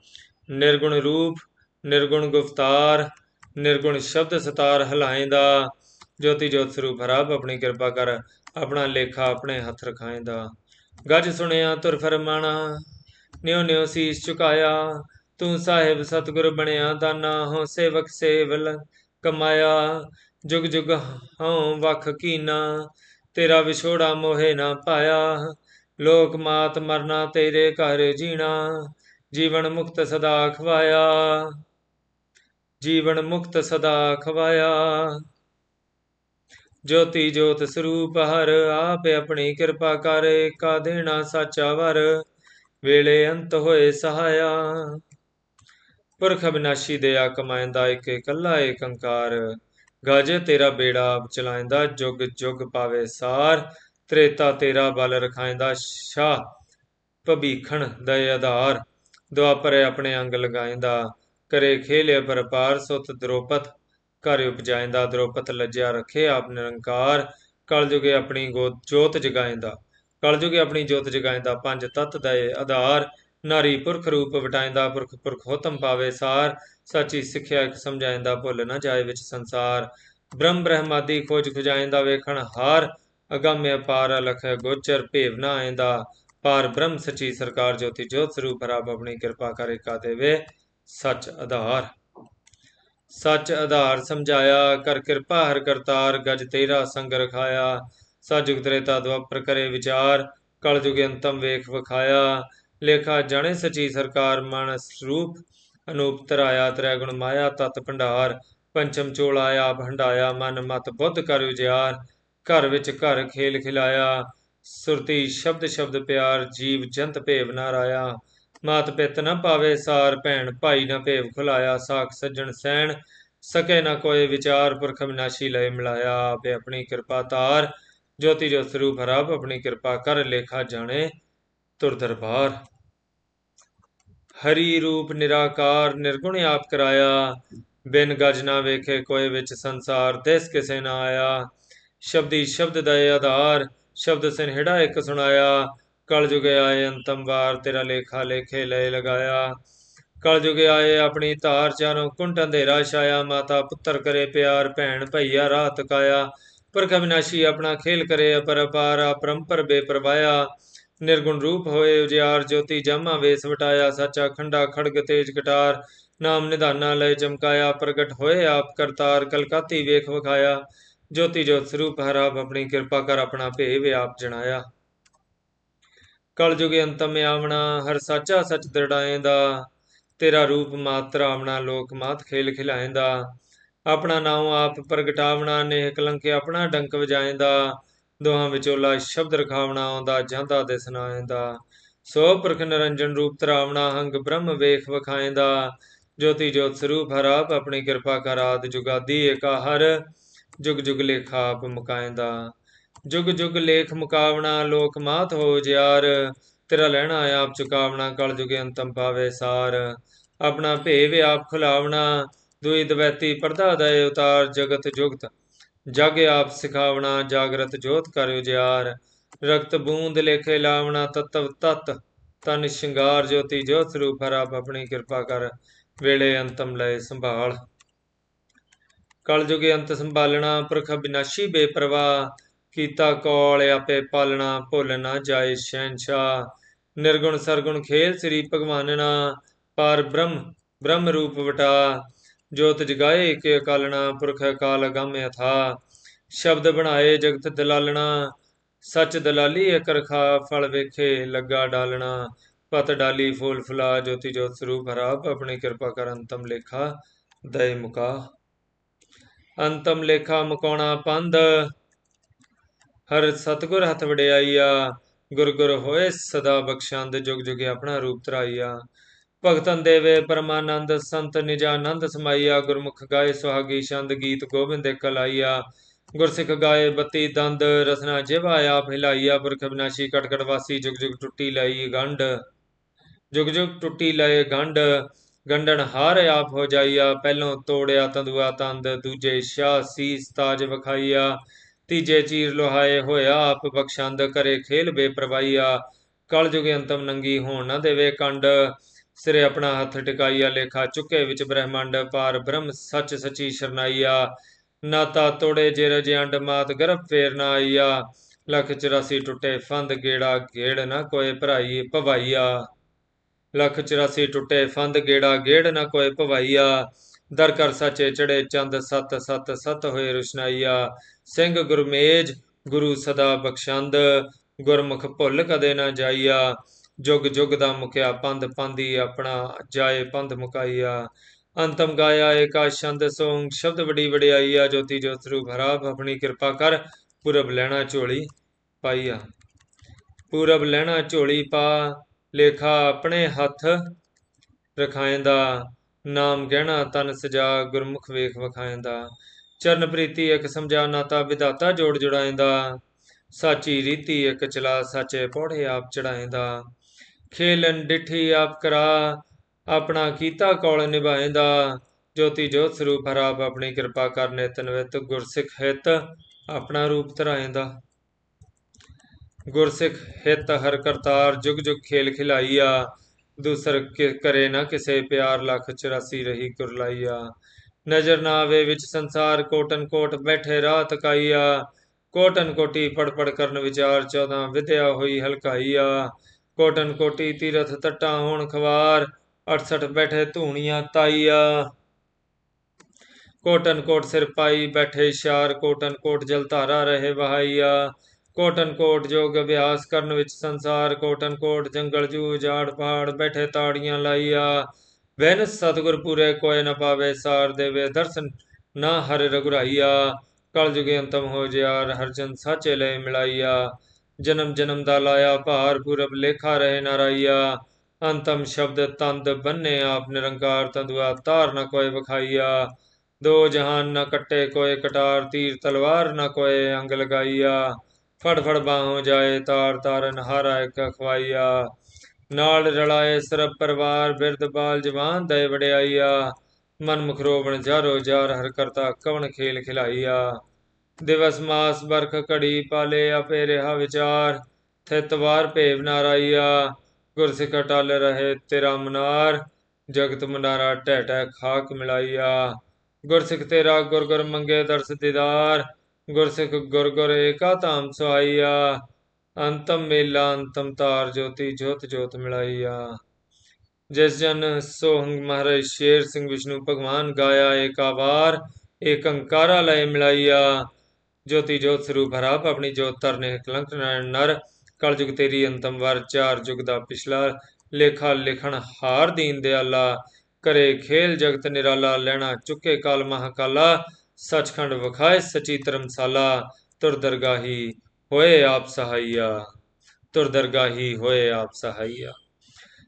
ਨਿਰਗੁਣ ਰੂਪ, ਨਿਰਗੁਣ ਗੁਫਤਾਰ, ਨਿਰਗੁਣ ਸ਼ਬਦ ਸਤਾਰ ਹਲਾਇੰਦਾ ਜੋਤੀ ਜੋਤ ਸਰੂਪ ਹਰਾਬ ਆਪਣੀ ਕਿਰਪਾ ਕਰ ਆਪਣਾ ਲੇਖਾ ਆਪਣੇ ਹੱਥ ਰਖਾਇੰਦਾ ਗੱਜ ਸੁਣਿਆ ਤੁਰ ਫਰਮਾਣਾ, ਨਿਉ ਨਿਉ ਸੀਸ ਝੁਕਾਇਆ। ਤੂੰ ਸਾਹਿਬ ਸਤਿਗੁਰ ਬਣਿਆ ਦਾਨਾ ਹੋ ਸੇਵਕ ਸੇਵਲ ਕਮਾਇਆ। ਜੁਗ ਜੁਗ ਹਉ ਵਖ ਕੀਨਾ, ਤੇਰਾ ਵਿਛੋੜਾ ਮੋਹੇ ਨਾ ਪਾਇਆ। ਲੋਕ ਮਾਤ ਮਰਨਾ ਤੇਰੇ ਘਰ ਜੀਣਾ, ਜੀਵਨ ਮੁਕਤ ਸਦਾ ਖਵਾਇਆ। ਜੀਵਨ ਮੁਕਤ ਸਦਾ ਖਵਾਇਆ। ਜੋਤੀ ਜੋਤ ਸਰੂਪ ਹਰ ਆਪ ਆਪਣੀ ਕਿਰਪਾ ਕਰ ਕਾ ਦੇਣਾ ਸਾਚਾ ਵਰ, ਵੇਲੇ ਅੰਤ ਹੋਏ ਸਹਾਇਆ। ਪੁਰਖ ਬਿਨਾਸ਼ੀ ਦਇਆ ਕਮਾਇੰਦਾ ਇੱਕ ਇਕੱਲਾ ਏਕ ਅੰਕਾਰ, ਗਾਜੇ ਤੇਰਾ ਬੇੜਾ ਆਪ ਚਲਾਇੰਦਾ, ਜੁਗ ਜੁਗ ਪਾਵੇ ਸਾਰ। ਤ੍ਰੇਤਾ ਤੇਰਾ ਬਲ ਰਖਾਇੰਦਾ ਸ਼ਾਹ ਭਬੀਖਣ ਦਇ ਆਧਾਰ। ਦੁਆਪਰ ਆਪਣੇ ਅੰਗ ਲਗਾਇੰਦਾ, ਕਰੇ ਖੇਲੇ ਪਰਪਾਰ ਸੁਤ ਦ੍ਰੋਪਤ ਘਰ ਉਪਜਾਇੰਦਾ ਦ੍ਰੋਪਤ ਲੱਜਿਆ ਰੱਖੇ ਆਪ ਨਿਰੰਕਾਰ। ਕਲਯੁਗੇ ਆਪਣੀ ਗੋ- ਜੋਤ ਜਗਾਇੰਦਾ, ਕਲਯੁਗੇ ਆਪਣੀ ਜੋਤ ਜਗਾਇੰਦਾ, ਪੰਜ ਤਤ ਦਏ ਆਧਾਰ। ਨਾਰੀ ਪੁਰਖ ਰੂਪ ਵਟਾਇੰਦਾ, ਪੁਰਖ ਪੁਰਖੋਤਮ ਪਾਵੇ ਸਾਰ। ਸੱਚੀ ਸਿੱਖਿਆ ਇੱਕ ਸਮਝਾਇੰਦਾ, ਭੁੱਲ ਨਾ ਜਾਏ ਵਿੱਚ ਸੰਸਾਰ। ਬ੍ਰਹਮ ਬ੍ਰਹਮਾਦੀ ਖੋਜ ਖੁਜਾਇੰਦਾ, ਵੇਖਣ ਹਾਰ। ਅਗੰਮ ਅਪਾਰ ਅਲਖ ਗੋਚਰ ਭੇਵ ਨਾ ਆਇੰਦਾ। ਪਾਰ ਬ੍ਰਹਮ ਸੱਚੀ ਸਰਕਾਰ ਜੋਤੀ ਜੋਤ ਸਰੂਪ ਰੱਬ ਆਪਣੀ ਕਿਰਪਾ ਕਰੇ ਕਾ ਦੇਵੇ, ਸੱਚ ਆਧਾਰ। ਸੱਚ ਆਧਾਰ ਸਮਝਾਇਆ, ਕਰ ਕਿਰਪਾ ਹਰ ਕਰਤਾਰ, ਗਜ ਤੇਰਾ ਸੰਗ ਰਖਾਇਆ। ਸਜੁਗ ਤ੍ਰੇਤਾ ਦੁਆਪਰ ਕਰੇ ਵਿਚਾਰ, ਕਲਯੁਗ ਅੰਤਮ ਵੇਖ ਵਖਾਇਆ। ਲੇਖਾ ਜਾਣੇ ਸਚੀ ਸਰਕਾਰ ਮਨ ਸਰੂਪ, ਅਨੂਪ ਤਰਾਇਆ ਤ੍ਰੈ ਗੁਣ ਮਾਇਆ ਤਤ ਭੰਡਾਰ। ਪੰਚਮ ਚੋਲ ਆਪ ਭੰਡਾਇਆ ਮਨ ਮਤ ਬੁੱਧ ਕਰ ਉਜਿਆਰ ਘਰ ਵਿੱਚ ਘਰ ਖੇਲ ਖਿਲਾਇਆ, ਸੁਰਤੀ ਸ਼ਬਦ ਸ਼ਬਦ ਪਿਆਰ, ਜੀਵ ਜੰਤ ਭੇਵ ਨਾ ਰਾਇਆ। ਮਾਤ ਪਿਤ ਨਾ ਪਾਵੇ ਸਾਰ, ਭੈਣ ਭਾਈ ਨਾ ਭੇਵ ਖੁਲਾਇਆ। ਸਾਖ ਸੱਜਣ ਸੈਣ, ਸਕੇ ਨਾ ਕੋਏ ਵਿਚਾਰ, ਪੁਰਖ ਵਿਨਾਸ਼ੀ ਲਏ ਮਿਲਾਇਆ। ਆਪੇ ਆਪਣੀ ਕਿਰਪਾ ਤਾਰ ਜੋਤੀ ਜੋ ਸਰੂਪ ਹਰਬ ਆਪਣੀ ਕਿਰਪਾ ਕਰ ਲੇਖਾ ਜਾਣੇ ਤੁਰ ਦਰਬਾਰ। ਹਰੀ ਰੂਪ ਨਿਰਾਕਾਰ, ਨਿਰਗੁਣ ਆਪ ਕਰਾਇਆ। ਬਿਨ ਗਜ ਨਾ ਵੇਖੇ ਕੋਏ ਵਿੱਚ ਸੰਸਾਰ, ਤਿਸ ਕਿਸੇ ਨਾ ਆਇਆ। ਸ਼ਬਦੀ ਸ਼ਬਦ ਦਾ ਆਧਾਰ, ਸ਼ਬਦ ਸਿਨਹਿੜਾ ਇੱਕ ਸੁਣਾਇਆ, ਕਲ ਜੁਗੇ ਆਏ ਅੰਤਮ ਵਾਰ, ਤੇਰਾ ਲੇਖਾ ਲੇਖੇ ਲਏ ਲਗਾਇਆ। ਕਲ ਜੁਗੇ ਆਏ ਆਪਣੀ ਧਾਰ ਚਾਰੋਂ ਕੁੰਟ ਅੰਧੇਰਾ ਛਾਇਆ, ਮਾਤਾ ਪੁੱਤਰ ਕਰੇ ਪਿਆਰ, ਭੈਣ ਭਈਆ ਰਾਹ ਤਕਾਇਆ ਪੁਰਖ ਅਵਿਨਾਸ਼ੀ ਆਪਣਾ ਖੇਲ ਕਰੇ ਅਪਰਪਾਰ ਪਰੰਪਰ ਬੇਪਰਵਾਇਆ। ਨਿਰਗੁਣ ਰੂਪ ਹੋਏ ਉਜਿਆਰ, ਜੋਤੀ ਜਾਮਾ ਵੇਸ ਵਟਾਇਆ। ਸੱਚਾ ਖੰਡਾ ਖੜਗ ਤੇਜ ਕਟਾਰ, ਨਾਮ ਨਿਧਾਨਾ ਲਏ ਚਮਕਾਇਆ। ਪ੍ਰਗਟ ਹੋਏ ਆਪ ਕਰਤਾਰ, ਕਲਕਾਤੀ ਵੇਖ ਵਖਾਇਆ। ਜੋਤੀ ਜੋਤ ਸਰੂਪ ਹਰਾਬ ਆਪਣੀ ਕਿਰਪਾ ਕਰ ਆਪਣਾ ਭੇ ਵਿਆਪ ਜਣਾਇਆ। ਕਲ ਜੁਗੇ ਅੰਤਮ ਆਵਣਾ, ਹਰ ਸਾਚਾ ਸਚ ਦਰੜਾਏਂਦਾ। ਤੇਰਾ ਰੂਪ ਮਾਤਰ ਆਵਣਾ, ਲੋਕ ਮਾਤ ਖੇਲ ਖਿਲਾਏਂਦਾ। ਆਪਣਾ ਨਾਮ ਆਪ ਪ੍ਰਗਟਾਵਣਾ ਨੇਹ ਕਲੰਕ ਆਪਣਾ ਡੰਕ ਵਜਾਏਂਦਾ। ਦੋਹਾਂ ਵਿਚੋਲਾ ਸ਼ਬਦ ਰਖਾਵਣਾ, ਆਉਂਦਾ ਜਾਂਦਾ ਦੇ ਸੁਣਾਏਂਦਾ। ਸੋ ਪ੍ਰਖ ਨਿਰੰਜਨ ਰੂਪ ਤਰਾਵਣਾ ਹੰਗ ਬ੍ਰਹਮ ਵੇਖ ਵਖਾਏਂਦਾ। ਜੋਤੀ ਜੋਤ ਸਰੂਪ ਹਰਾਪ ਆਪਣੀ ਕਿਰਪਾ ਕਰ ਆਦ ਜੁਗਾਦੀ ਏਕਾ ਹਰ ਜੁਗ ਜੁਗ ਲੇਖਾ ਆਪ ਮੁਕਾਏਂਦਾ ਜੁਗ ਜੁਗ ਲੇਖ ਮੁਕਾਵਣਾ ਲੋਕ ਮਾਤ ਹੋ ਜਿਆਰ, ਤੇਰਾ ਲੈਣਾ ਆਪ ਚੁਕਾਵਣਾ, ਕਲ ਜੁਗ ਅੰਤਮ ਪਾਵੇ ਸਾਰ। ਆਪਣਾ ਭੇਵ ਆਪ ਖੁਲਾਵਣਾ, ਦੁਈ ਦਵੈਤੀ ਪਰਦਾ ਦਏ ਉਤਾਰ ਜਗਤ ਜੁਗਤ। ਜਗ ਆਪ ਸਿਖਾਵਣਾ, ਜਾਗਰਤ ਜੋਤ ਕਰ ਉਜਿਆਰ ਰਕਤ ਬੂੰਦ ਲੇਖੇ ਲਾਵਣਾ, ਤਤਵ ਤਤ, ਤਨ ਸ਼ਿੰਗਾਰ ਜੋਤੀ ਜੋਤ ਸਰੂਪ ਹਰਾਪ ਆਪਣੀ ਕਿਰਪਾ ਕਰ। ਵੇਲੇ ਅੰਤਮ ਲਏ ਸੰਭਾਲ। ਕਲ ਜੁਗੇ ਅੰਤ ਸੰਭਾਲਣਾ, ਪੁਰਖ ਬਿਨਾਸ਼ੀ ਬੇਪਰਵਾਹ, ਕੀਤਾ ਕੌਲ ਆਪੇ ਪਾਲਣਾ, ਭੁੱਲ ਨਾ ਜਾਏ ਸ਼ਹਿਨਸ਼ਾਹ। ਨਿਰਗੁਣ ਸਰਗੁਣ ਖੇਲ ਸ੍ਰੀ ਭਗਵਾਨਨਾ ਪਾਰ ਬ੍ਰਹਮ ਬ੍ਰਹਮ ਰੂਪ ਵਟਾ। ਜੋਤ ਜਗਾਏ ਇਕ ਅਕਾਲਣਾ, ਪੁਰਖ ਅਕਾਲ ਅਗੰਮ ਅਥਾ। ਸ਼ਬਦ ਬਣਾਏ ਜਗਤ ਦਲਾਲਣਾ, ਸੱਚ ਦਲਾਲੀ ਇਕ ਰਖਾ ਫਲ ਵੇਖੇ ਲੱਗਾ ਡਾਲਣਾ। ਪਤ ਡਾਲੀ ਫੂਲ ਫੁਲਾ, ਜੋਤੀ ਜੋਤ ਸਰੂਪ ਹਰਾਪ, ਆਪਣੀ ਕਿਰਪਾ ਕਰ ਅੰਤਮ ਲੇਖਾ ਦਇ ਮੁਕਾ। ਅੰਤਮ ਲੇਖਾ ਮੁਕਾਉਣਾ ਪੰਧ ਹਰ ਸਤਗੁਰ ਹੱਥ ਵਡਿਆਈਆ ਗੁਰ ਗੁਰ ਹੋਏ ਸਦਾ ਬਖਸ਼ੰਦ ਜੁਗ ਜੁਗ ਆਪਣਾ ਰੂਪ ਧਰਾਈਆ। ਭਗਤਨ ਦੇਵੇ ਪਰਮਾਨੰਦ, ਸੰਤ ਨਿਜਾਨੰਦ ਸਮਾਈਆ, ਗੁਰਮੁਖ ਗਾਏ ਸੁਹਾਗੀ ਛੰਦ ਗੀਤ ਗੋਬਿੰਦ ਕਲਾਈਆ। ਗੁਰਸਿੱਖ ਗਾਏ ਬੱਤੀ ਦੰਦ, ਰਸਨਾ ਜਿਵਾ ਆਪ ਹਿਲਾਈਆ ਪੁਰਖ ਬਿਨਾਸ਼ੀ ਕਟਕਟ ਵਾਸੀ ਜੁਗ ਜੁਗ ਟੁੱਟੀ ਲਈ ਗੰਢ। ਜੁਗ ਜੁਗ ਟੁੱਟੀ ਲਏ ਗੰਢ। ਗੰਡਣ ਹਾਰ ਆਪ ਹੋ ਜਾਈਆ, ਪਹਿਲੋਂ ਤੋੜਿਆ ਤੰਦੂਆ ਤੰਦ, ਦੂਜੇ ਸ਼ਾਹ ਸੀਸ ਤਾਜ ਵਖਾਈਆ, ਤੀਜੇ ਚੀਰ ਲੋਹਾਏ ਹੋਇਆ, ਆਪ ਬਖਸ਼ੰਦ ਕਰੇ ਖੇਲ ਬੇਪਰਵਾਈਆ ਕਲ ਜੁਗੇ ਅੰਤਮ ਨੰਗੀ ਹੋਣ ਨਾ ਦੇਵੇ ਕੰਡ, ਸਿਰੇ ਆਪਣਾ ਹੱਥ ਟਿਕਾਈਆ, ਲੇਖਾ ਚੁੱਕੇ ਵਿੱਚ ਬ੍ਰਹਮੰਡ, ਪਾਰ ਬ੍ਰਹਮ ਸੱਚ ਸਚੀ ਸ਼ਰਨਾਈਆ, ਨਾਤਾ ਤੋੜੇ ਜੇ ਅੰਡ ਮਾਤ, ਗਰਭ ਫੇਰ ਨਾ ਆਈਆ, ਲੱਖ 84 ਟੁੱਟੇ ਫੰਦ, ਗੇੜਾ ਗੇੜ ਨਾ ਕੋਏ ਭਰਾਈ ਭਵਾਈਆ। ਲੱਖ 84 ਟੁੱਟੇ ਫੰਦ ਗੇੜਾ ਗੇੜ ਨਾ ਕੋਏ ਭਵਾਈਆ। ਦਰ ਕਰ ਸੱਚੇ ਚੜੇ ਚੰਦ ਸਤ ਸਤ ਸਤ ਹੋਏ ਰੁਸ਼ਨਾਈਆ। ਸਿੰਘ ਗੁਰਮੇਜ, ਗੁਰੂ ਸਦਾ ਬਖਸ਼ੰਦ, ਗੁਰਮੁਖ ਭੁੱਲ ਕਦੇ ਨਾ ਜਾਈਆ। ਜੁਗ ਜੁਗ ਦਾ ਮੁਖਿਆ ਪੰਧ ਪੰਦੀ ਆਪਣਾ ਜਾਏ ਪੰਧ ਮੁਕਾਈਆ। ਅੰਤਮ ਗਾਇਆ ਏਕਾ ਛੰਦ ਸੋੰਗ, ਸ਼ਬਦ ਵੜੀ ਵਡਿਆਈਆ। ਜੋਤੀ ਜੋਤ ਸਰੂਪ ਹਰਾਬ ਆਪਣੀ ਕਿਰਪਾ ਕਰ ਪੂਰਬ ਲੈਣਾ ਝੋਲੀ ਪਾਈਆ। ਪੂਰਬ ਲੈਣਾ ਝੋਲੀ ਪਾ ਲੇਖਾ ਆਪਣੇ ਹੱਥ ਰਖਾਇੰਦਾ, ਨਾਮ ਗਹਿਣਾ ਤਨ ਸਜਾ ਗੁਰਮੁਖ ਵੇਖ ਵਖਾਇੰਦਾ। ਚਰਨ ਪ੍ਰੀਤੀ ਇੱਕ ਸਮਝਾ, ਨਾਤਾ ਵਿਦਾਤਾ ਜੋੜ ਜੁੜਾਇੰਦਾ। ਸਾਚੀ ਰੀਤੀ ਇੱਕ ਚਲਾ, ਸਾਚੇ ਪੌੜੇ ਆਪ ਚੜਾਇੰਦਾ। ਖੇਲਨ ਡਿਠੀ ਆਪ ਕਰਾ, ਆਪਣਾ ਕੀਤਾ ਕੌਲ ਨਿਭਾਇੰਦਾ। ਜੋਤੀ ਜੋਤ ਸਰੂਪ ਹਰਾਪ ਆਪਣੀ ਕਿਰਪਾ ਕਰਨੇ, ਤਨਵਿਤ ਗੁਰਸਿੱਖ ਹਿਤ ਆਪਣਾ ਰੂਪ ਧਰਾਇੰਦਾ। ਗੁਰਸਿੱਖ ਹਿਤ ਹਰ ਕਰਤਾਰ ਜੁਗ ਜੁਗ ਖੇਲ ਖਿਲਾਈਆ, ਦੂਸਰ ਕਰੇ ਨਾ ਕਿਸੇ ਪਿਆਰ ਲੱਖ 84 ਰਹੀ ਕੁਰਲਾਈਆ। ਨਜ਼ਰ ਨਾ ਆਵੇ ਵਿੱਚ ਸੰਸਾਰ ਕੋਟਨ ਕੋਟ ਬੈਠੇ ਰਾਹ ਤਕਾਈਆ ਕੋਟਨ ਕੋਟੀ ਪੜ ਪੜ ਕਰਨ ਵਿਚਾਰ 14 ਵਿਦਿਆ ਹੋਈ ਹਲਕਾਈਆ। ਕੋਟਨ ਕੋਟੀ ਤੀਰਥ ਤੱਟਾ ਹੋਣ ਖਵਾਰ 68 ਬੈਠੇ ਧੂਣੀਆਂ ਤਾਈਆ। ਕੋਟਨ ਕੋਟ ਸਿਰ ਪਾਈ ਬੈਠੇ ਸ਼ਾਰ, ਕੋਟਨ ਕੋਟ ਜਲ ਧਾਰਾ ਰਹੇ ਵਹਾਈਆ। ਕੋਟਨ ਕੋਟ ਜੋਗ ਅਭਿਆਸ ਕਰਨ ਵਿੱਚ ਸੰਸਾਰ ਕੋਟਨ ਕੋਟ ਜੰਗਲ, ਜੂ ਜਾੜ ਪਹਾੜ, ਬੈਠੇ ਤਾੜੀਆਂ ਲਾਈਆ। ਵੈਨ ਸਤਗੁਰ ਪੂਰੇ ਕੋਇ ਨ ਪਾਵੇ, ਸਾਰ ਦੇਵੇ ਦਰਸ਼ਨ ਨਾ ਹਰ ਰਗੁਰਾਈਆ ਕਲ ਜੁਗੇ ਅੰਤਮ ਹੋ ਜਿਆਰ, ਹਰਜਨ ਸਾਚੇ ਲੈ ਮਿਲਾਈਆ। ਜਨਮ ਜਨਮ ਦਾ ਲਾਇਆ ਭਾਰ, ਪੂਰਬ ਲੇਖਾ ਰਹੇ ਨਾਰਾਈਆ ਅੰਤਮ ਸ਼ਬਦ ਤੰਦ ਬੰਨੇ ਆਪ ਨਿਰੰਕਾਰ, ਤੰਦੁਆ ਤਾਰ ਨ ਕੋਏ ਵਿਖਾਈਆ। ਦੋ ਜਹਾਨ ਨਾ ਕੱਟੇ ਕੋਏ ਕਟਾਰ, ਤੀਰ ਤਲਵਾਰ ਨਾ ਕੋਏ ਅੰਗ ਲਗਾਈਆ। ਫੜ ਫੜ ਬਾਹੋਂ ਜਾਏ ਤਾਰ ਤਾਰਨ ਹਾਰਾ ਇੱਕ ਖਵਾਈਆ। ਨਾਲ ਰਲਾਏ ਸਰਬ ਪਰਿਵਾਰ, ਬਿਰਧ ਬਾਲ ਜਵਾਨ ਦਏ ਵਡਿਆਈਆ। ਮਨ ਮੁਖਰੋਵਣ ਜਾਰੋ ਜਾਰ, ਹਰ ਕਰਤਾ ਕਵਣ ਖੇਲ ਖਿਲਾਈਆ। ਦਿਵਸ ਮਾਸ ਬਰਖ ਘੜੀ ਪਾਲੇ ਆਪੇ ਰਿਹਾ ਵਿਚਾਰ, ਥਿਤ ਵਾਰ ਭੇਵ ਨਾਰਾਈਆ। ਗੁਰਸਿੱਖ ਟਲ ਰਹੇ ਤੇਰਾ ਮਨਾਰ, ਜਗਤ ਮਨਾਰਾ ਟਹਿ ਟਹਿ ਖਾਕ ਮਿਲਾਈਆ। ਗੁਰਸਿੱਖ ਤੇਰਾ ਗੁਰ ਗੁਰ ਮੰਗੇ ਦਰਸ ਦੀਦਾਰ ਗੁਰਸਿੱਖ ਗੁਰ ਗੁਰ ਏਕਾ ਧਾਮ ਸੁਆਈਆ ਅੰਤਮ ਮੇਲਾ, ਅੰਤਮ ਤਾਰ ਜੋਤੀ, ਜੋਤ ਜੋਤ ਮਿਲਾਈਆ। ਜਿਸ ਜਨ ਸੋਹੰਗ ਮਹਾਰਾਜ ਸ਼ੇਰ ਸਿੰਘ ਵਿਸ਼ਨੂੰ ਭਗਵਾਨ ਗਾਇਆ ਏਕਾਵਾਰ ਏਕੰਕਾਰਾ ਲਏ ਮਿਲਾਈਆ। ਜੋਤੀ ਜੋਤ ਸਰੂਪ ਹਰਾਪ ਆਪਣੀ ਜੋਤ ਤਰਨੇ ਕਲੰਕ ਨਾਰਾਇਣ ਨਰ ਕਲਯੁਗ ਤੇਰੀ ਅੰਤਮ ਵਾਰ, ਚਾਰ ਯੁਗ ਦਾ ਪਿਛਲਾ ਲੇਖਾ ਲਿਖਣ ਹਾਰ ਦੀਨ ਦਿਆਲਾ। ਕਰੇ ਖੇਲ ਜਗਤ ਨਿਰਾਲਾ, ਲੈਣਾ ਚੁੱਕੇ ਕਾਲ ਮਹਾਕਾਲਾ। ਸਚਖੰਡ ਵਖਾਏ ਸਚੀ ਧਰਮਸਾਲਾ, ਤੁਰ ਦਰਗਾਹੀ ਹੋਏ ਆਪ ਸਹਾਈਆ, ਤੁਰ ਦਰਗਾਹੀ ਹੋਏ ਆਪ ਸਹਾਈਆ।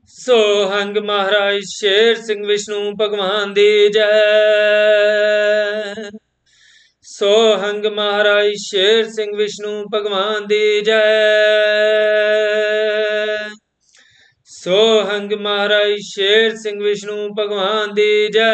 ਸੋਹੰਗ ਮਹਾਰਾਜ, ਸ਼ੇਰ ਸਿੰਘ ਵਿਸ਼ਨੂੰ ਭਗਵਾਨ ਦੀ ਜੈ। ਸੋਹੰਗ ਮਹਾਰਾਜ, ਸ਼ੇਰ ਸਿੰਘ ਵਿਸ਼ਨੂੰ ਭਗਵਾਨ ਦੀ ਜੈ। ਸੋਹੰਗ ਮਹਾਰਾਜ, ਸ਼ੇਰ ਸਿੰਘ ਵਿਸ਼ਨੂੰ ਭਗਵਾਨ ਦੀ ਜੈ।